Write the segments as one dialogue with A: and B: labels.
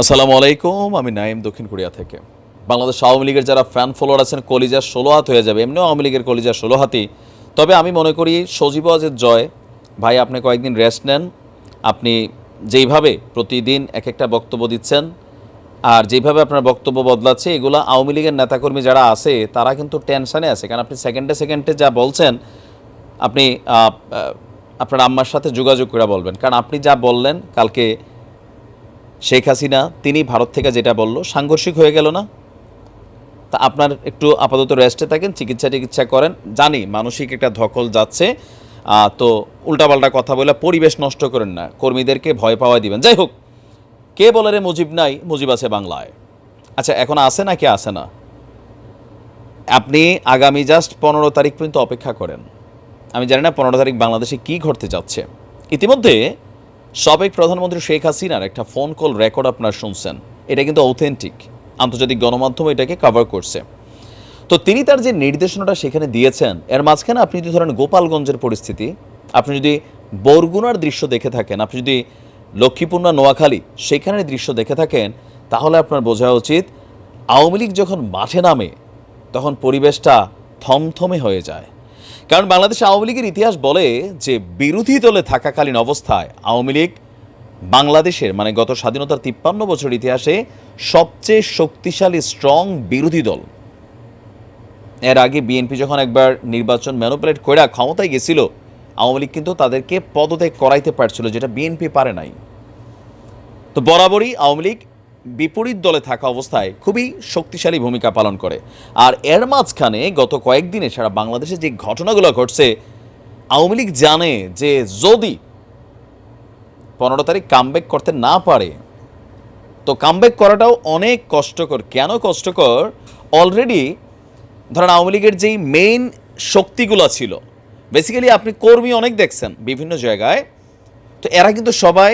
A: আসসালামু আলাইকুম, আমি নাইম দক্ষিণ কোরিয়া থেকে। বাংলাদেশ আওয়ামী লীগের যারা ফ্যান ফলোয়ার আছেন কলিজার ষোলো হাত হয়ে যাবে। এমনিও আওয়ামী লীগের কলিজার ষোলো হাতই। তবে আমি মনে করি সজীব আজের জয়, ভাই আপনি কয়েকদিন রেস্ট নেন। আপনি যেইভাবে প্রতিদিন এক একটা বক্তব্য দিচ্ছেন, আর যেভাবে আপনার বক্তব্য বদলাচ্ছে, এগুলো আওয়ামী লীগের নেতাকর্মী যারা আছে, তারা কিন্তু টেনশানে আছে। কারণ আপনি সেকেন্ডে সেকেন্ডে যা বলছেন, আপনি আপনার আম্মার সাথে যোগাযোগ করে বলবেন। কারণ আপনি যা বললেন, কালকে শেখ হাসিনা, তিনি ভারত থেকে যেটা বলল, সাংঘর্ষিক হয়ে গেল না? তা আপনার একটু আপাতত রেস্টে থাকেন, চিকিৎসা টিকিৎসা করেন। জানি মানসিক একটা ধকল যাচ্ছে তো উল্টাপাল্টা কথা বলে পরিবেশ নষ্ট করেন না, কর্মীদেরকে ভয় পাওয়া দিবেন। যাই হোক, কে বলে রে মুজিব নাই, মুজিব আছে বাংলায়? আচ্ছা এখন আছে কে আছে না? আপনি আগামী জাস্ট পনেরো তারিখ পর্যন্ত অপেক্ষা করেন। আমি জানি না পনেরো তারিখ বাংলাদেশে কী ঘটতে যাচ্ছে। ইতিমধ্যে সাবেক প্রধানমন্ত্রী শেখ হাসিনার একটা ফোন কল রেকর্ড আপনারা শুনছেন। এটা কিন্তু অথেন্টিক আন্তর্জাতিক গণমাধ্যম এটাকে কভার করছে। তো তিনি তার যে নির্দেশনাটা সেখানে দিয়েছেন, এর মাঝখানে আপনি যদি ধরেন গোপালগঞ্জের পরিস্থিতি, আপনি যদি বরগুনার দৃশ্য দেখে থাকেন, আপনি যদি লক্ষ্মীপূর্ণ নোয়াখালী সেখানের দৃশ্য দেখে থাকেন, তাহলে আপনার বোঝা উচিত, আওয়ামী লীগ যখন মাঠে নামে, তখন পরিবেশটা থমথমে হয়ে যায়। কারণ বাংলাদেশ আওয়ামী লীগের ইতিহাস বলে যে বিরোধী দলে থাকাকালীন অবস্থায় আওয়ামী লীগ বাংলাদেশের মানে গত স্বাধীনতার তিপ্পান্ন বছর ইতিহাসে সবচেয়ে শক্তিশালী স্ট্রং বিরোধী দল। এর আগে বিএনপি যখন একবার নির্বাচন ম্যানুপুলেট করে ক্ষমতায় গেছিল, আওয়ামী লীগ কিন্তু তাদেরকে পদত্যাগ করাইতে পারছিল, যেটা বিএনপি পারে নাই। তো বরাবরই আওয়ামী লীগ বিপরীত দলে থাকা অবস্থায় খুবই শক্তিশালী ভূমিকা পালন করে। আর এর মাঝখানে গত কয়েকদিনে সারা বাংলাদেশে যে ঘটনাগুলো ঘটছে, আওয়ামী লীগ জানে যে যদি পনেরো তারিখ কামব্যাক করতে না পারে, তো কামব্যাক করাটাও অনেক কষ্টকর। কেন কষ্টকর? অলরেডি ধরেন আওয়ামী লীগের যেই মেইন শক্তিগুলো ছিল বেসিক্যালি আপনি কর্মী অনেক দেখছেন বিভিন্ন জায়গায়, তো এরা কিন্তু সবাই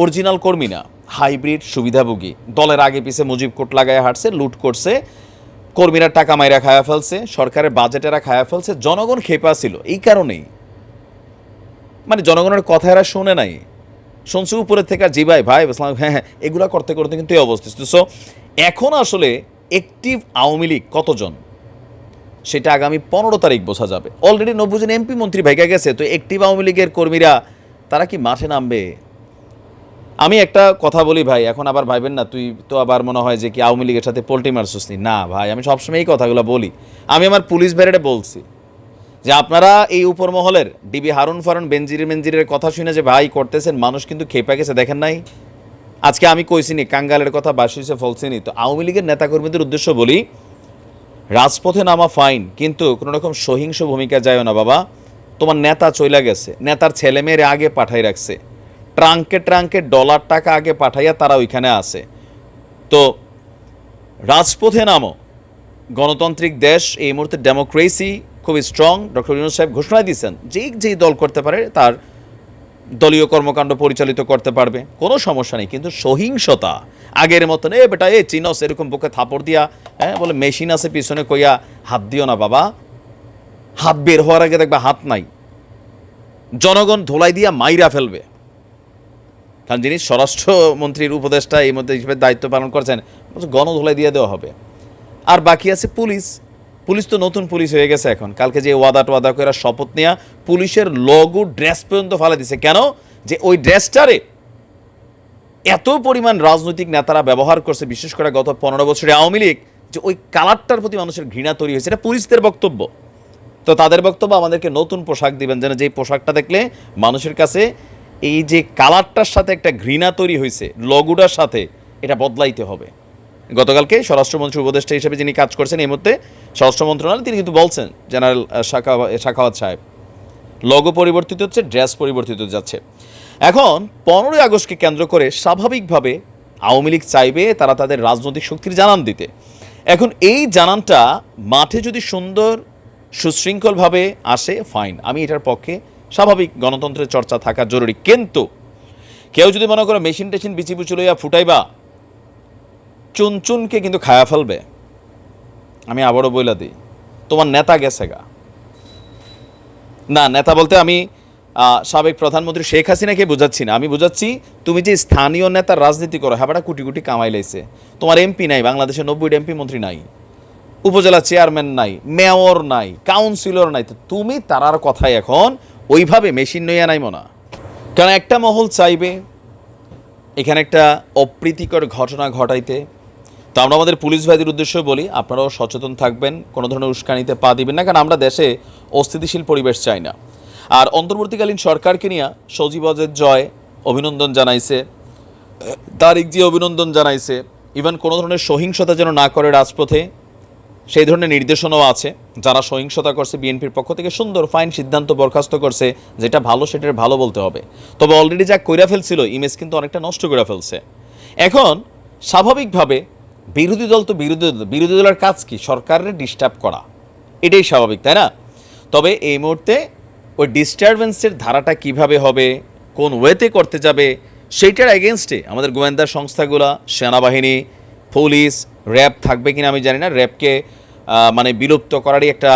A: অরিজিনাল কর্মী না। হাইব্রিড সুবিধাভোগী। দলের আগে পিছে মুজিব কোট লাগায় হাঁটছে লুট করছে, কর্মীরা টাকা মাইরা খায়া ফেলছে, সরকারের বাজেটেরা খায়া ফেলছে, জনগণ খেপা ছিল। এই কারণেই। মানে জনগণের কথা এরা শোনে নাই। শুনছে উপরে থেকে, জি ভাই ভাই বললাম হ্যাঁ হ্যাঁ এগুলা করতে করতে কিন্তু এই অবস্থিত সো এখন আসলে একটিভ আওয়ামী লীগ কতজন? সেটা আগামী পনেরো তারিখ বোঝা যাবে। অলরেডি নব্বই জন এমপি মন্ত্রী ভেগে গেছে, তো একটিভ আওয়ামী লীগের কর্মীরা, তারা কি মাঠে নামবে? আমি একটা কথা বলি ভাই, এখন আবার ভাইবেন না, তুই তো আবার মনে হয় যে কি আওয়ামী লীগের সাথে পোল্ট্রি মারছিস নি? ভাই, আমি সবসময় এই কথাগুলো বলি। আমি আমার পুলিশ ব্যারেডে বলছি যে আপনারা এই উপর মহলের ডিবি হারুন ফারুন বেঞ্জির মেঞ্জিরের কথা শুনে যে ভাই করতেছেন, মানুষ কিন্তু খেপা গেছে, দেখেন নাই? আজকে আমি কইছিনি কাঙ্গালের কথা বাসিছে ফলছিনি তো আওয়ামী লীগের নেতাকর্মীদের উদ্দেশ্য বলি, রাজপথে নামা ফাইন, কিন্তু কোনো রকম সহিংস ভূমিকা যায় না বাবা। তোমার নেতা চইলা গেছে, নেতার ছেলে মেয়ের আগে পাঠাই রাখছে। ট্রাঙ্কে ট্রাঙ্কে ডলার টাকা আগে পাঠাইয়া তারা ওইখানে আসে তো রাজপথে নামো। গণতান্ত্রিক দেশ, এই মুহূর্তে ডেমোক্রেসি খুব স্ট্রং ডক্টর ইউনুস সাহেব ঘোষণা দিয়েছেন, যেই যেই দল করতে পারে তার দলীয় কর্মকাণ্ড পরিচালিত করতে পারবে, কোনো সমস্যা নেই, কিন্তু সহিংসতা, আগের মতন, এ বেটা, এ চিনস এরকম বুকে থাপড় দিয়া হ্যাঁ বলে মেশিন আছে, পিছনে কইয়া হাত দিও না বাবা। হাত বের হওয়ার আগে দেখবা হাত নাই। জনগণ ধোলাই দিয়া মাইরা ফেলবে। কারণ যিনি স্বরাষ্ট্রমন্ত্রীর উপদেষ্টা এই মধ্যে হিসেবে দায়িত্ব পালন করছেন। গণধোলাই দিয়ে দেওয়া হবে। আর বাকি আছে পুলিশ। পুলিশ তো নতুন পুলিশ হয়ে গেছে এখন। কালকে যে ওয়াদা টোয়াদা করে শপথ নেওয়া পুলিশের লগু ড্রেস পর্যন্ত ফালা দিছে। কেন? যে ওই ড্রেসটারে এত পরিমাণ রাজনৈতিক নেতারা ব্যবহার করছে, বিশেষ করে গত পনেরো বছরে আওয়ামী লীগ, যে ওই কালারটার প্রতি মানুষের ঘৃণা তৈরি হয়েছে। এটা পুলিশদের বক্তব্য। তো তাদের বক্তব্য আমাদেরকে নতুন পোশাক দিবেন, যেন যেই পোশাকটা দেখলে মানুষের কাছে এই যে কালারটার সাথে একটা ঘৃণা তৈরি হয়েছে লগুটার সাথে, এটা বদলাইতে হবে। গতকালকে স্বরাষ্ট্রমন্ত্রী উপদেষ্টা হিসেবে যিনি কাজ করছেন, এই মুহূর্তে স্বরাষ্ট্র মন্ত্রণালয় তিনি কিন্তু বলছেন, জেনারেল শাখা, শাখাওয়াত সাহেব লগো পরিবর্তিত হচ্ছে, ড্রেস পরিবর্তিত যাচ্ছে। এখন পনেরোই আগস্টকে কেন্দ্র করে স্বাভাবিকভাবে আওয়ামী লীগ চাইবে তারা তাদের রাজনৈতিক শক্তির জানান দিতে। এখন এই জানানটা মাঠে যদি সুন্দর, সুশৃঙ্খলভাবে আসে ফাইন আমি এটার পক্ষে স্বাভাবিক গণতন্ত্রের চর্চা থাকা জরুরি। কিন্তু কেউ যদি মনে করে মেশিন টেশিন বিচি বুচি লইয়া ফুটাইবা, চুনচুনকে কিন্তু খায়া ফেলবে। আমি আবারও বইলা দিই, তোমার নেতা গেছে গা। না, নেতা বলতে আমি সাবেক প্রধানমন্ত্রী শেখ হাসিনাকে বোঝাচ্ছি না। আমি বোঝাচ্ছি, তুমি যে স্থানীয় নেতার রাজনীতি করো হ্যাঁ কোটি কোটি কামাই লাইছে। তোমার এমপি নাই, বাংলাদেশের নব্বইটা এমপি মন্ত্রী নাই। উপজেলা চেয়ারম্যান নাই, মেয়র নাই, কাউন্সিলর নাই। তো তুমি তারার কথাই এখন ওইভাবে মেশিন নইয়া নাই মনা কারণ একটা মহল চাইবে, এখানে একটা অপ্রীতিকর ঘটনা ঘটাইতে। তো আমরা আমাদের পুলিশ ভাইদের উদ্দেশ্য বলি, আপনারাও সচেতন থাকবেন, কোনো ধরনের উস্কানিতে পা দিবেন না, কারণ আমরা দেশে অস্থিতিশীল পরিবেশ চাই না। আর অন্তর্বর্তীকালীন সরকারকে নিয়ে সজীবজের জয় অভিনন্দন জানাইছে তারিক জি অভিনন্দন জানাইছে। ইভেন কোনো ধরনের সহিংসতা যেন না করে রাজপথে সেই ধরনের নির্দেশনাও আছে। যারা সহিংসতা করছে বিএনপির পক্ষ থেকে, সুন্দর ফাইন সিদ্ধান্ত বরখাস্ত করছে, যেটা ভালো সেটার ভালো বলতে হবে। তবে অলরেডি যা কইরা ফেলছিল ইমেজ কিন্তু অনেকটা নষ্ট করে ফেলছে। এখন, স্বাভাবিকভাবে বিরোধী দল তো বিরোধী দল, বিরোধী দলের কাজ কি? সরকারের ডিস্টার্ব করা। এটাই স্বাভাবিক, তাই না? তবে এই মুহূর্তে ওই ডিস্টারবেন্সের ধারাটা কীভাবে হবে, কোন ওয়েতে করতে যাবে, সেইটার এগেনস্টে আমাদের গোয়েন্দা সংস্থাগুলা, সেনাবাহিনী, পুলিশ র্যাব থাকবে কিনা আমি জানি না। র্যাবকে মানে বিলুপ্ত করারই একটা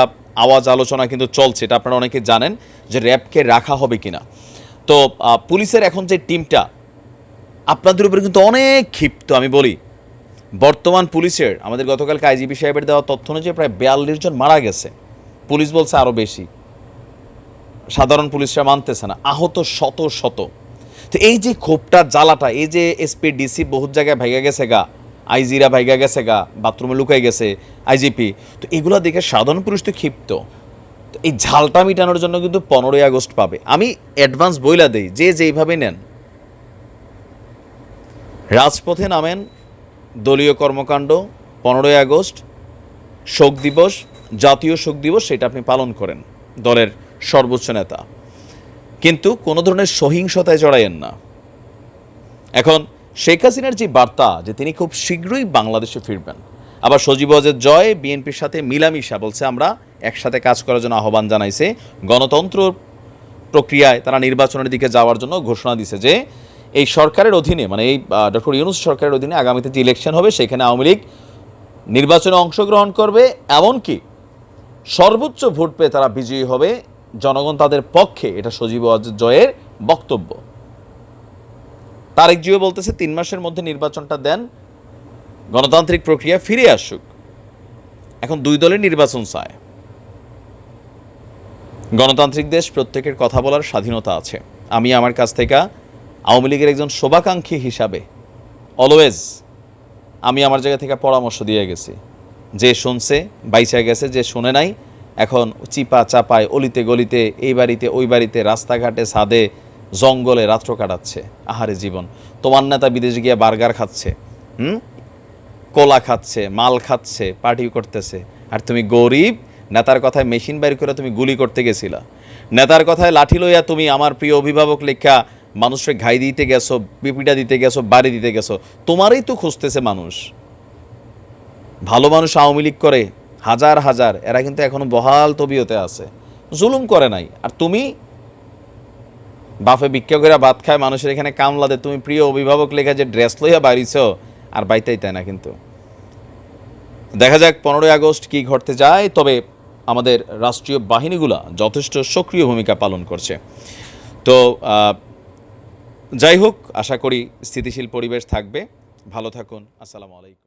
A: আওয়াজ আলোচনা কিন্তু চলছে, এটা আপনারা অনেকে জানেন যে র্যাবকে রাখা হবে কিনা। তো পুলিশের এখন যে টিমটা, আপনাদের উপরে কিন্তু অনেক ক্ষিপ্ত, আমি বলি। বর্তমান পুলিশের, আমাদের গতকালকে আইজিপি সাহেবের দেওয়া তথ্য অনুযায়ী প্রায় বিয়াল্লিশ জন মারা গেছে। পুলিশ বলছে আরও বেশি। সাধারণ পুলিশরা মানতেছে না, আহত শত শত। তো এই যে ক্ষোভটা, জ্বালাটা, এই যে এসপি, ডিসি বহুত জায়গায় ভেঙে গেছে গা। আইজিরা ভাইগা গেছে গা, বাথরুমে লুকাই গেছে আইজিপি তো এগুলো দেখে সাধারণ পুরুষ তো ক্ষিপ্ত। তো এই ঝালটা মিটানোর জন্য কিন্তু পনেরোই আগস্ট পাবে। আমি অ্যাডভান্স বইলা দেই, যে যেইভাবে নেন। রাজপথে নামেন দলীয় কর্মকাণ্ড, পনেরোই আগস্ট, শোক দিবস, জাতীয় শোক দিবস, সেটা আপনি পালন করেন দলের সর্বোচ্চ নেতা। কিন্তু কোনো ধরনের সহিংসতায় জড়াইয়েন না। এখন শেখ হাসিনার যে বার্তা যে তিনি খুব শীঘ্রই বাংলাদেশে ফিরবেন। আবার সজীব ওয়াজেদ জয় বিএনপির সাথে মিলামিশা বলছে, আমরা একসাথে কাজ করার জন্য আহ্বান জানাইছে। গণতন্ত্র প্রক্রিয়ায় তারা নির্বাচনের দিকে যাওয়ার জন্য ঘোষণা দিছে যে, এই সরকারের অধীনে মানে এই ডক্টর ইউনুস সরকারের অধীনে আগামীতে যে ইলেকশন হবে, সেখানে আওয়ামী লীগ নির্বাচনে অংশগ্রহণ করবে। এমনকি সর্বোচ্চ ভোট পেয়ে তারা বিজয়ী হবে। জনগণ তাদের পক্ষে, এটা সজীব জয়ের বক্তব্য। তারেক জিও বলতেছে, তিন মাসের মধ্যে নির্বাচনটা দেন, গণতান্ত্রিক প্রক্রিয়া ফিরে আসুক। এখন দুই দলের নির্বাচন চায়। গণতান্ত্রিক দেশ প্রত্যেকের কথা বলার স্বাধীনতা আছে। আমি আমার কাছ থেকে আওয়ামী লীগের একজন শোভাকাঙ্ক্ষী হিসাবে অলওয়েজ আমি আমার জায়গা থেকে পরামর্শ দিয়ে গেছি। যে শুনছে, বাইচা গেছে, যে শুনে নাই, এখন চিপা চাপায় অলিতে গলিতে এই বাড়িতে, ওই বাড়িতে, রাস্তাঘাটে, ছাদে জঙ্গলে রাত্র কাটাচ্ছে। আহারে জীবন। তোমার নেতা বিদেশে গিয়ে বার্গার খাচ্ছে, হুম? কোলা খাচ্ছে, মাল খাচ্ছে পার্টি করতেছে। আর তুমি গরিব, নেতার কথায় মেশিন বাইর করে তুমি গুলি করতে গেছিলা। নেতার কথায় লাঠি লইয়া তুমি আমার প্রিয় অভিভাবক লেখা মানুষের ঘাই দিতে গেছো পিপিটা দিতে গেছো, বাড়ি দিতে গেছো, তোমারই তো খুঁজতেছে মানুষ। ভালো মানুষ আওয়ামী লীগ করে, হাজার হাজার, এরা কিন্তু এখনও বহাল তবিয়তে আছে। জুলুম করে নাই। আর তুমি বাফে ভিক্ষা করে ভাত খায়, মানুষের এখানে কামলা দে তুমি প্রিয় অভিভাবক লেখা যে ড্রেস লইয়া বাড়িছ, আর বাইতেই তাই না কিন্তু। দেখা যাক পনেরোই আগস্ট কি ঘটতে যায়, তবে আমাদের রাষ্ট্রীয় বাহিনীগুলা যথেষ্ট সক্রিয় ভূমিকা পালন করছে। তো যাই হোক, আশা করি স্থিতিশীল পরিবেশ থাকবে। ভালো থাকুন, আসসালামু আলাইকুম।